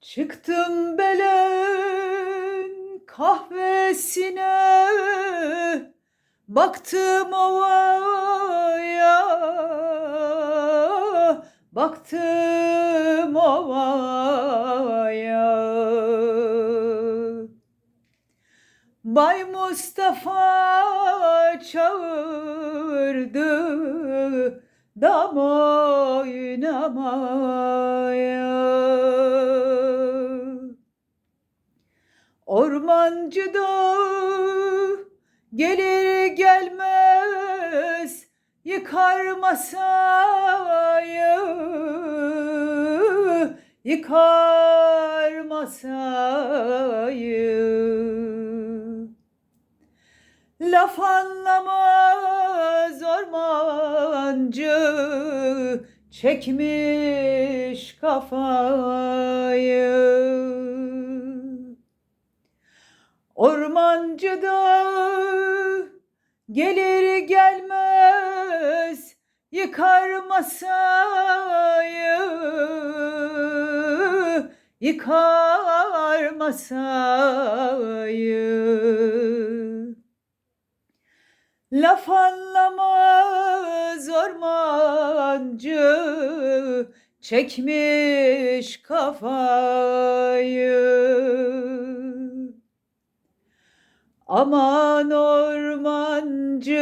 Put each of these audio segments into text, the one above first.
Çıktım belen kahvesine. Baktım ovaya. Baktım ovaya. Bay Mustafa çağırdı dam oynamaya. Ormancı da gelir gelmez yıkar masayı yıkar masayı Laf anlamaz ormancı çekmiş kafayı Ormancı da gelir gelmez yıkar masayı. Yıkar masayı. Laf anlamaz ormancı çekmiş kafayı Aman ormancı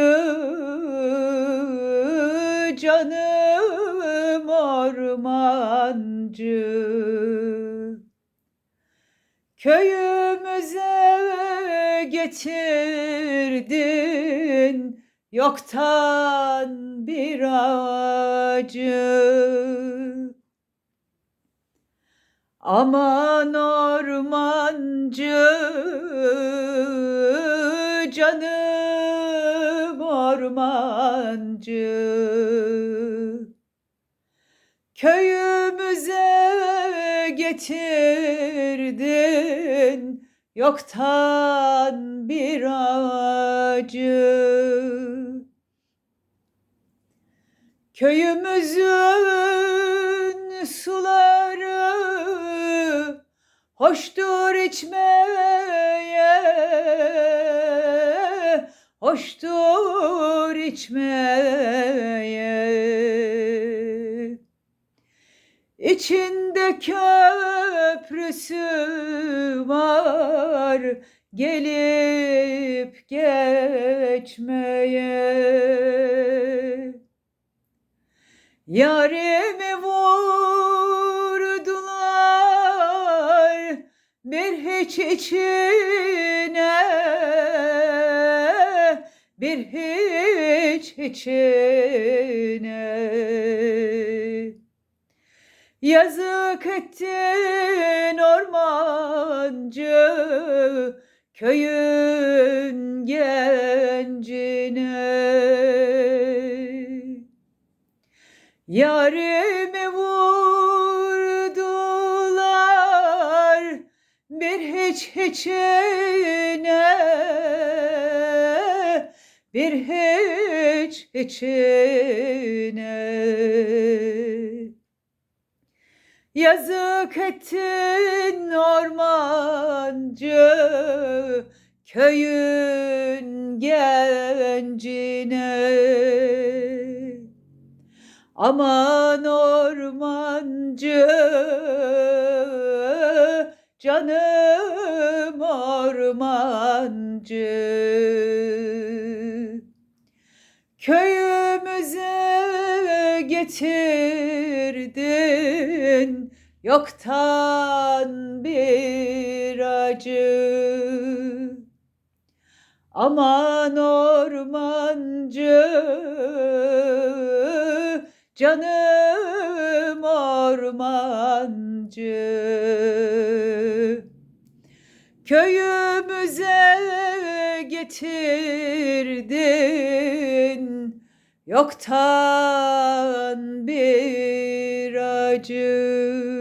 canım ormancı. Köyümüze getirdin yoktan bir acı Aman ormancı canım ormancı. Köyümüze getirdin yoktan bir acı Köyümüzün suları hoştur içmeye hoştur içmeye. İçinde köprüsü var gelip geçmeye. Yarimi vurdular bir hiç içine bir hiç içine. Yazık ettin ormancı köyün gencine. Yarimi bir hiç hiçine bir hiç içine. Yazık ettin ormancı köyün gencine. Aman ormancı canım ormancı. Köyümüze getirdin yoktan bir acı. Aman ormancı canım ormancı Köyümüze getirdin. Yoktan bir acı